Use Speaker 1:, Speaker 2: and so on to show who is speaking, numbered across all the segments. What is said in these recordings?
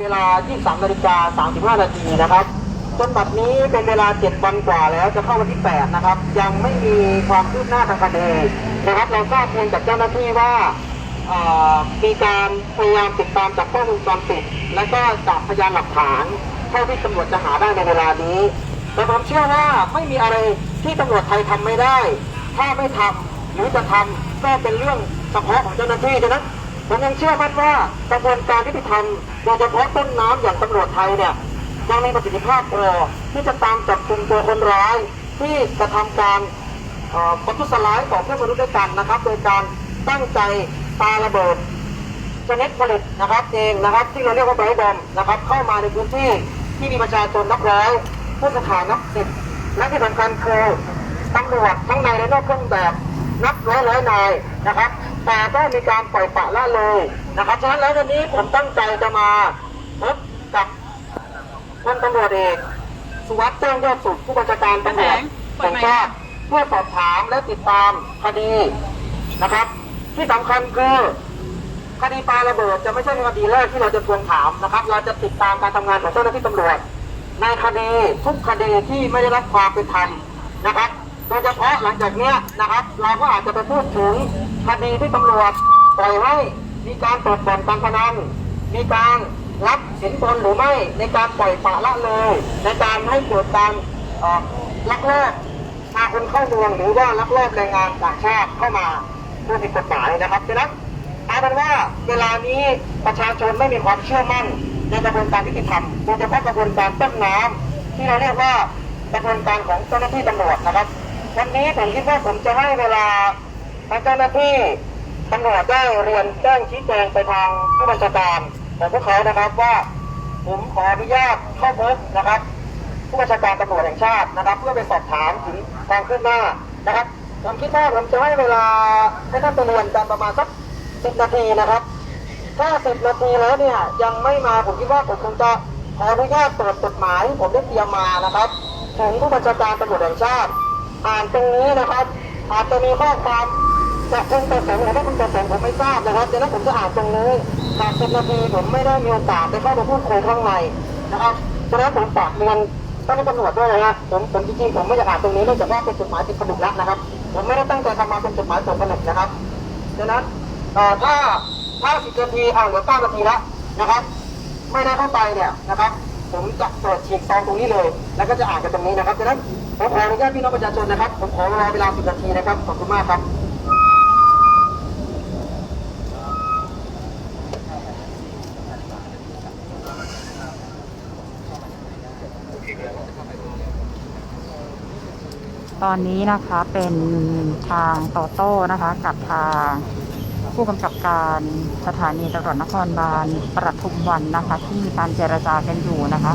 Speaker 1: เวลา 23นาฬิกา35 นาทีนะครับจนบัดนี้เป็นเวลา 7 วันกว่าแล้วจะเข้าวันที่ 8 นะครับ ยังไม่มีความคืบหน้าทางคดีนะครับ เราทราบเพียงจากเจ้าหน้าที่ว่ามีการพยายามติดตามจากกล้องวงจรปิด และก็จากพยานหลักฐานเท่าที่ตำรวจจะหาได้ในเวลานี้แต่ผมเชื่อว่าไม่มีอะไรที่ตำรวจไทยทำไม่ได้ ถ้าไม่ทำหรือจะทำก็เป็นเรื่องเฉพาะของเจ้าหน้าที่ฉะนั้น ผมยังเชื่อมั่นว่ากระบวนการที่ไปทำโดยเฉพาะต้นน้ำอย่างตำรวจไทยเนี่ยยังมีประสิทธิภาพพอที่จะตามจับกลุ่มตัวคนร้ายที่กระทำการประทุษร้ายต่อเพื่อนมนุษย์ด้วยกันนะครับ โดยการตั้งใจปาระเบิดชนิดผลิตนะครับเองนะครับ ที่เราเรียกว่าไบรท์บอมนะครับ เข้ามาในพื้นที่ที่มีประชาชนนับร้อยผู้สถานนับสิบและที่สำคัญคือตำรวจทั้งในและนอกเครื่องแบบ นับร้อยร้อยนายนะครับ แต่ก็มีการปล่อยปละละเลยนะครับฉะนั้นแล้ววันนี้ผมตั้งใจจะมาพบกับพลตำรวจเอกสุวัสด์แจ้งยอดสุขผู้บัญชาการตำรวจแห่งชาติเพื่อสอบถามและติดตามคดีนะครับ ที่สำคัญคือคดีปาระเบิดจะไม่ใช่คดีแรกที่เราจะทวงถามนะครับ เราจะติดตามการทำงานของเจ้าหน้าที่ตำรวจในคดีทุกคดีที่ไม่ได้รับความเป็นธรรมนะครับ โดยเฉพาะหลังจากเนี้ยนะครับ เราก็อาจจะไปพูดถึงคดีที่ตำรวจปล่อยให้มีการเปิดบ่อนการพนันมีการรับสินบนหรือไม่ในการปล่อยปละละเลย ในการให้เกิดการลักลอบพาคนเข้าเมืองหรือว่าลักลอบแรงงานต่างชาติเข้ามาโดยผิดกฎหมายนะครับฉะนั้นเอาเป็นว่าเวลานี้ประชาชนไม่มีความเชื่อมั่นในกระบวนการยุติธรรมโดยเฉพาะกระบวนการต้นน้ำที่เราเรียกว่ากระบวนการของเจ้าหน้าที่ตำรวจนะครับ วันนี้ผมคิดว่าผมจะให้เวลาทางเจ้าหน้าที่ตำรวจได้เรียนแจ้งชี้แจงไปทางผู้บัญชาการของพวกเขานะครับว่า ผมขออนุญาตเข้าพบนะครับ ผู้บัญชาการตำรวจแห่งชาตินะครับ เพื่อไปสอบถามถึงความคืบหน้านะครับผมคิดว่าผมจะให้เวลาให้ท่านตำรวจกันประมาณสักสิบนาทีนะครับ ถ้าสิบนาทีแล้วเนี่ยยังไม่มาผมคิดว่าผมคงจะขออนุญาตตรวจจดหมาย ผมได้เตรียมมานะครับถึงผู้บัญชาการตำรวจแห่งชาติ อ่านตรงนี้นะครับ อาจจะมีข้อความจากคุณประสงค์หรือว่าคุณประสงค์ผมไม่ทราบนะครับดังนั้นผมจะอ่านตรงนี้จากสิบนาทีผมไม่ได้มีโอกาสได้เข้าไปพูดคุยข้างในนะครับฉะนั้นผมฝากเรียนท่านตำรวจด้วยนะฮะผมผมจริงๆผมไม่อยากอ่านตรงนี้เนื่องจากว่าเป็นจดหมายติดผนึกแล้วนะครับ ผมไม่ได้ตั้งใจทำมาเป็นจดหมายส่งผนึกนะครับดังนั้นเอ่อถ้าถ้าสิบนาทีอ่าเหลือเก้านาทีแล้วนะครับ ไม่ได้เข้าไปเนี่ยนะครับ ผมจะเปิดฉีกซองตรงนี้เลย แล้วก็จะอ่านกันตรงนี้นะครับดังนั้น ผมขออนุญาตพี่น้องประชาชนนะครับ ผมขอเวลาเวลาสิบนาทีนะครับ ขอบคุณมากครับ
Speaker 2: ตอนนี้นะคะเป็นทางโตโต้นะคะ กับทางผู้กำกับการสถานีตำรวจนครบาลประทุมวันนะคะ ที่มีการเจรจากันอยู่นะคะ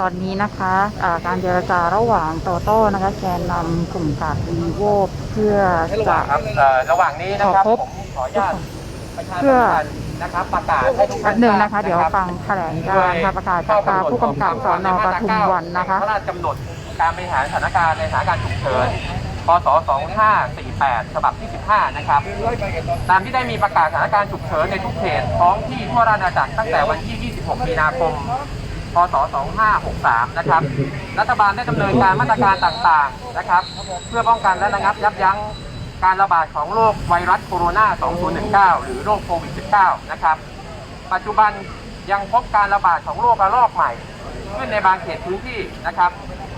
Speaker 2: ตอนนี้นะคะอ่าการเจรจาระหว่างโตโต้นะคะแกนนำกลุ่มกาดวีโวเพื่อ
Speaker 3: ในระห
Speaker 2: จะ
Speaker 3: ว่างครับเอ่อระหว่างนี้นะครับ
Speaker 2: ขอพบ
Speaker 3: ผมขออนุญาตประชา
Speaker 2: เพื่
Speaker 3: สั
Speaker 2: อ
Speaker 3: มพันธ์นะครับประกาศให้ทุก
Speaker 2: แป๊
Speaker 3: ท่า
Speaker 2: บ
Speaker 3: น
Speaker 2: หนึ่ง
Speaker 3: ทราบ
Speaker 2: นะคะ เดี๋ยวฟังแถลงการณ์ค่ะประกาศจากทางผู้กำกับสอนอปทุมวันนะคะ
Speaker 3: พระราชกำหนดการบริหารสถานการณ์ในสถานการณ์ฉุกเฉินพศ 2548 ฉบับที่ 15 นะครับ ตามที่ได้มีประกาศสถานการณ์ฉุกเฉินในทุกเขตท้องที่ทั่วราชอาณาจักรตั้งแต่วันที่ 26 มีนาคม พศ 2563 นะครับ รัฐบาลได้ดำเนินการมาตรการต่างๆ นะครับ เพื่อป้องกันและระงับยับยั้งการระบาดของโรคไวรัสโคโรนา 2019 หรือโรคโควิด -19 นะครับ ปัจจุบันยังพบการระบาดของโรคระลอกใหม่ ขึ้นในบางเขตพื้นที่นะครับ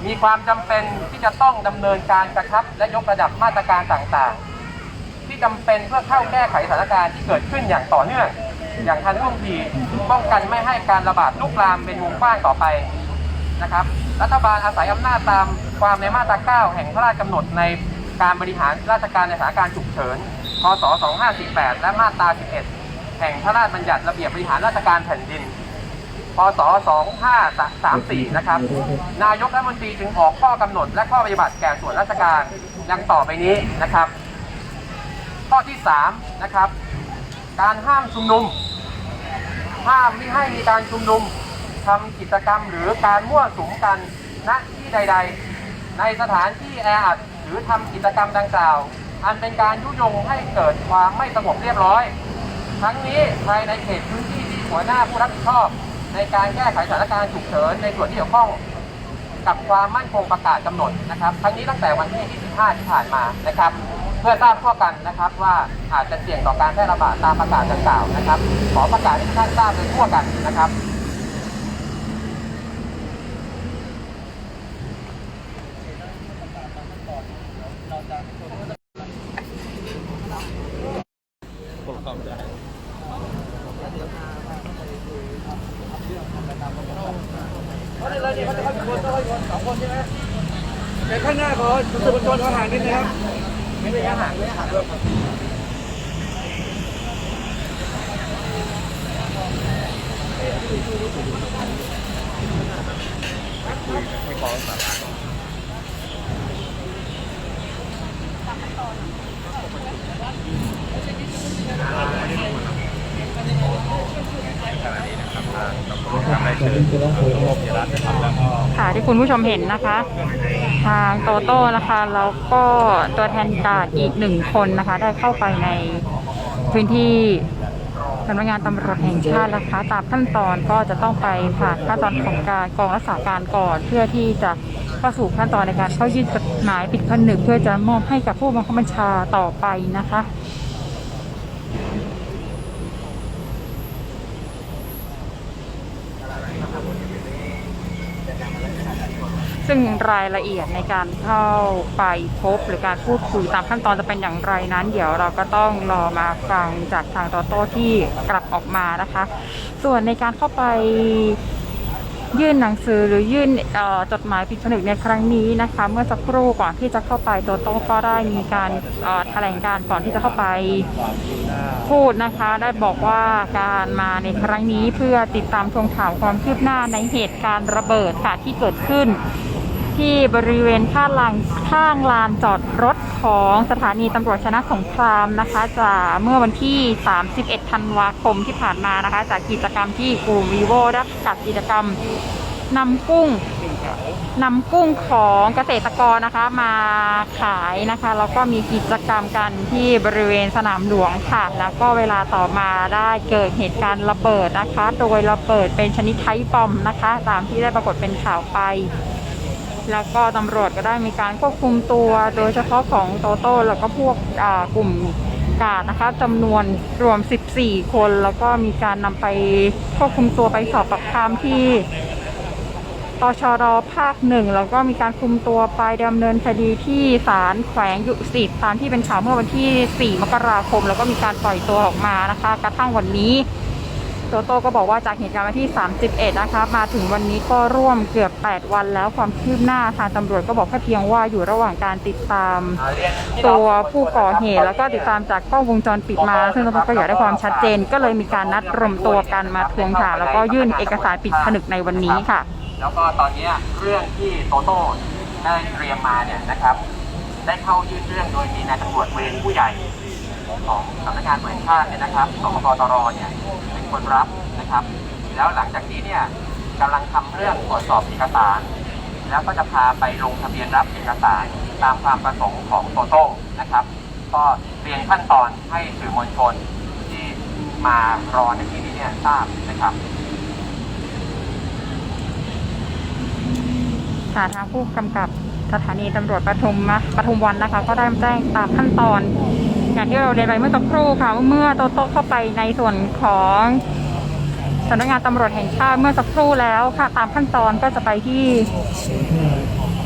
Speaker 3: มีความจำเป็นที่จะต้องดำเนินการกระชับและยกระดับมาตรการต่างๆ ที่จำเป็นเพื่อเข้าแก้ไขสถานการณ์ที่เกิดขึ้นอย่างต่อเนื่อง อย่างทันท่วงทีป้องกันไม่ให้การระบาดลุกลามเป็นวงกว้างต่อไปนะครับ รัฐบาลอาศัยอำนาจตามความในมาตรา 9 แห่งพระราชกำหนดในการบริหารราชการในสถานการณ์ฉุกเฉิน พศ 2548 และมาตรา 11 แห่งพระราชบัญญัติระเบียบบริหารราชการแผ่นดิน พศ 2534 นะครับ นายกรัฐมนตรีจึงออกข้อกำหนดและข้อปฏิบัติแก่ส่วนราชการดังต่อไปนี้นะครับ ข้อที่ 3 นะครับ การห้ามชุมนุม ห้ามไม่ให้มีการชุมนุมทำกิจกรรมหรือการมั่วสุมกันณที่ใด ๆ ในสถานที่แออัดหรือทำกิจกรรมดังกล่าว อันเป็นการยุยงให้เกิดความไม่สงบเรียบร้อย ทั้งนี้ภายในเขตพื้นที่ที่หัวหน้าผู้รับผิดชอบ ในการแก้ไขสถานการณ์ฉุกเฉินในส่วนที่เกี่ยวข้องกับความมั่นคงประกาศกำหนดนะครับ ทั้งนี้ตั้งแต่วันที่ 25 ที่ผ่านมานะครับ เพื่อทราบข้อกันนะครับว่าอาจจะเสี่ยงต่อการแพร่ระบาดตามประกาศดังกล่าวนะครับ ขอประกาศให้ท่านทราบโดยทั่วกันนะครับ
Speaker 4: แต่ข้างหน้าขอสื่อมวลชนขอห่างนิดนะครับ
Speaker 3: ไม่ระยะห่างระยะห่างด้วย
Speaker 2: ค่ะที่คุณผู้ชมเห็นนะคะ ทางโตโต้นะคะแล้วก็ตัวแทนกาดอีกหนึ่งคนนะคะ ได้เข้าไปในพื้นที่สำนักงานตำรวจแห่งชาตินะคะตามขั้นตอนก็จะต้องไปผ่านขั้นตอนของการกองรักษาการก่อน เพื่อที่จะเข้าสู่ขั้นตอนในการเข้ายื่นจดหมายปิดผนึกเพื่อจะมอบให้กับผู้บังคับบัญชาต่อไปนะคะ ซึ่งรายละเอียดในการเข้าไปพบหรือการพูดคุยตามขั้นตอนจะเป็นอย่างไรนั้น เดี๋ยวเราก็ต้องรอมาฟังจากทางโตโต้ที่กลับออกมานะคะ ส่วนในการเข้าไปยื่นหนังสือหรือยื่นจดหมายปิดผนึกในครั้งนี้นะคะ เมื่อสักครู่ก่อนที่จะเข้าไปโตโต้ก็ได้มีการแถลงการก่อนที่จะเข้าไปพูดนะคะ ได้บอกว่าการมาในครั้งนี้เพื่อติดตามทวงถามความคืบหน้าในเหตุการณ์ระเบิดค่ะที่เกิดขึ้น ที่บริเวณข้างลานข้างลานจอดรถของสถานีตำรวจชนะสงครามนะคะจากเมื่อวันที่ 31 ธันวาคมที่ผ่านมานะคะ จากกิจกรรมที่กลุ่มวีโวได้จัดกิจกรรมนำกุ้งนำกุ้งของเกษตรกรนะคะมาขายนะคะแล้วก็มีกิจกรรมกันที่บริเวณสนามหลวงค่ะ แล้วก็เวลาต่อมาได้เกิดเหตุการณ์ระเบิดนะคะ โดยระเบิดเป็นชนิดไทป์บอมนะคะ ตามที่ได้ปรากฏเป็นข่าวไป แล้วก็ตำรวจก็ได้มีการควบคุมตัวโดยเฉพาะของโตโต้แล้วก็พวกกลุ่มกาดนะคะจำนวนรวม 14 คน แล้วก็มีการนำไปควบคุมตัวไปสอบปากคำที่ตชรภาคหนึ่งแล้วก็มีการคุมตัวไปดำเนินคดีที่ศาลแขวงยุสิตตามที่เป็นข่าวเมื่อวันที่ 4 มกราคม แล้วก็มีการปล่อยตัวออกมานะคะ กระทั่งวันนี้ โตโต้ก็บอกว่าจากเหตุการณ์วันที่ 31 นะคะ มาถึงวันนี้ก็ร่วมเกือบ 8 วันแล้วความคืบหน้าทางตำรวจก็บอกแค่เพียงว่าอยู่ระหว่างการติดตามตัวผู้ก่อเหตุ แล้วก็ติดตามจากกล้องวงจรปิดมา ซึ่งตำรวจก็อยากได้ความชัดเจน ก็เลยมีการนัดรวมตัวกันมาทวงถามแล้วก็ยื่นเอกสารปิดผนึกในวันนี้ค่ะ
Speaker 3: แล้วก็ตอนนี้เรื่องที่โตโต้ได้เตรียมมาเนี่ยนะครับ ได้เข้ายื่นเรื่องโดยมีนายตำรวจเวรผู้ใหญ่ ของสำนักงานตำรวจแห่งชาติเนี่ยนะครับสปปตรเนี่ยเป็นคนรับนะครับ แล้วหลังจากนี้เนี่ยกำลังทำเรื่องตรวจสอบเอกสาร แล้วก็จะพาไปลงทะเบียนรับเอกสารตามความประสงค์ของโตโต้นะครับ ก็เรียนขั้นตอนให้สื่อมวลชนที่มารอในที่นี้เนี่ยทราบนะครับ
Speaker 2: หาทางผู้กำกับสถานีตำรวจปทุมนะปทุมวันนะคะ ก็ได้แจ้งตามขั้นตอน อย่างที่เราเรียนไปเมื่อสักครู่ค่ะ เมื่อโตโต้เข้าไปในส่วนของสำนักงานตำรวจแห่งชาติเมื่อสักครู่แล้วค่ะตามขั้นตอนก็จะไปที่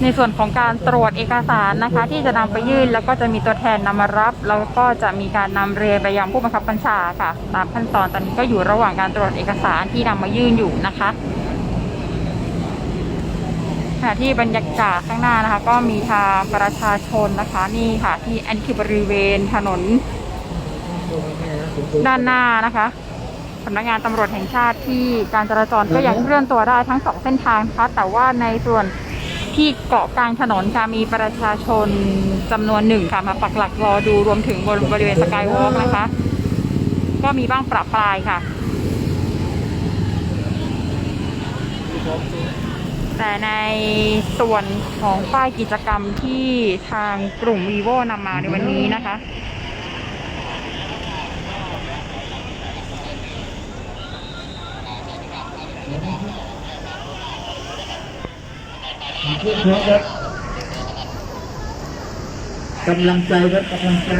Speaker 2: ในส่วนของการตรวจเอกสารนะคะ ที่จะนำไปยื่นแล้วก็จะมีตัวแทนนำมารับ แล้วก็จะมีการนำเรียนไปยังผู้บังคับบัญชาค่ะ ตามขั้นตอนตอนนี้ก็อยู่ระหว่างการตรวจเอกสารที่นำมายื่นอยู่นะคะ ขณะที่บรรยากาศข้างหน้านะคะ ก็มีทางประชาชนนะคะนี่ค่ะ ที่อันนี้คือบริเวณถนน ด้านหน้านะคะสำนักงานตำรวจแห่งชาติที่การจราจรก็ยังเคลื่อนตัวได้ทั้งสองเส้นทางนะคะแต่ว่าในส่วนที่เกาะกลางถนนค่ะมีประชาชนจำนวนหนึ่งค่ะมาปักหลักรอดูรวมถึงบริบริเวณสกายวอล์กนะคะ ก็มีบ้างประปรายค่ะ แต่ในส่วนของป้ายกิจกรรมที่ทางกลุ่ม vivo นำมาในวันนี้นะคะ
Speaker 5: เพื่อนพ้องครับกำลังใจครับกำลังใจ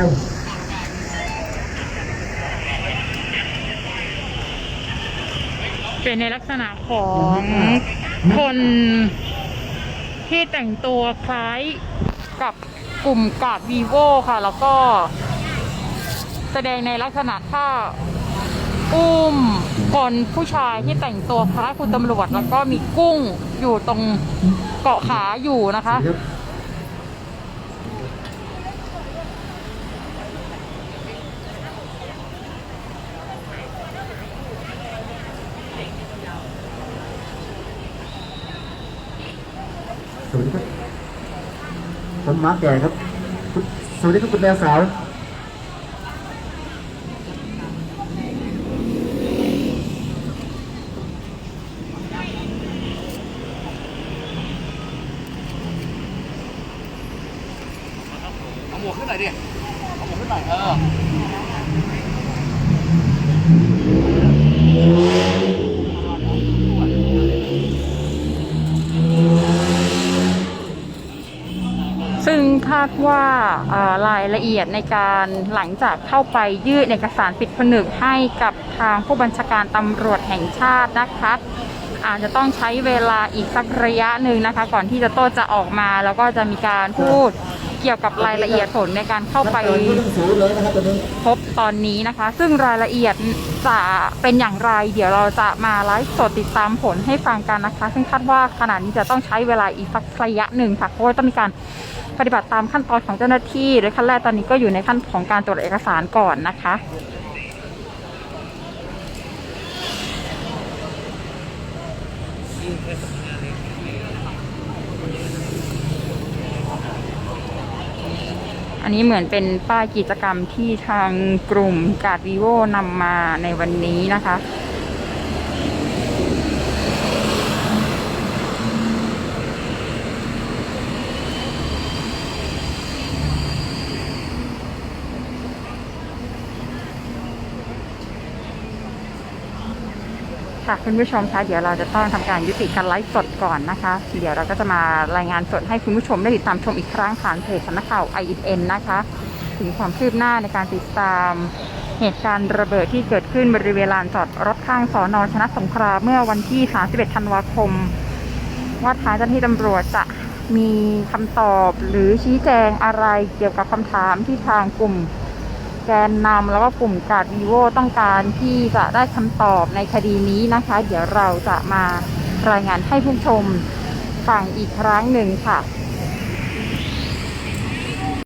Speaker 2: เป็นในลักษณะของ คนที่แต่งตัวคล้ายกับกลุ่มกาดวีโวค่ะ แล้วก็แสดงในลักษณะท่าอุ้มคนผู้ชายที่แต่งตัวคล้ายคุณตำรวจ แล้วก็มีกุ้งอยู่ตรงเกาะขาอยู่นะคะ
Speaker 5: ครับ สวัสดีครับผ มาร์คแก่ครับสวัสดีครับคุณแม่สาว
Speaker 4: เอาหมวกขึ้นหน่อยดิ เอาหมวกขึ้นหน่อย เออ
Speaker 2: ซึ่งคาดว่ารายละเอียดในการหลังจากเข้าไปยื่นเอกสารปิดผนึกให้กับทางผู้บัญชาการตำรวจแห่งชาตินะคะอาจจะต้องใช้เวลาอีกสักระยะหนึ่งนะคะ ก่อนที่จะโต้จะออกมาแล้วก็จะมีการพูด เกี่ยวกับรายละเอียดผลในการเข้าไปพบตอนนี้นะคะ ซึ่งรายละเอียดจะเป็นอย่างไร เดี๋ยวเราจะมาไลฟ์สดติดตามผลให้ฟังกันนะคะ ซึ่งคาดว่าขณะนี้จะต้องใช้เวลาอีกสักระยะหนึ่งค่ะเพราะว่าต้องมีการปฏิบัติตามขั้นตอนของเจ้าหน้าที่โดยขั้นแรกตอนนี้ก็อยู่ในขั้นของการตรวจเอกสารก่อนนะคะ นนี้เหมือนเป็นป้ายกิจกรรมที่ทางกลุ่มกาดวีโวนำมาในวันนี้นะคะ ค่ะคุณผู้ชมคะเดี๋ยวเราจะต้องทำการยุติการไลฟ์สดก่อนนะคะ เดี๋ยวเราก็จะมารายงานสดให้คุณผู้ชมได้ติดตามชมอีกครั้งผ่านเพจสำนักข่าว INN นะคะ ถึงความคืบหน้าในการติดตามเหตุการณ์ระเบิดที่เกิดขึ้นบริเวณลานจอดรถข้างสอนอชนะสงครามเมื่อวันที่ 31 ธันวาคม ว่าทางเจ้าหน้าที่ตำรวจจะมีคำตอบหรือชี้แจงอะไรเกี่ยวกับคำถามที่ทางกลุ่ม กนนำแล้วก็กลุ่มกาดวีโวต้องการที่จะได้คำตอบในคดีนี้นะคะ เดี๋ยวเราจะมารายงานให้ผู้ชมฟังอีกครั้งหนึ่งค่ะ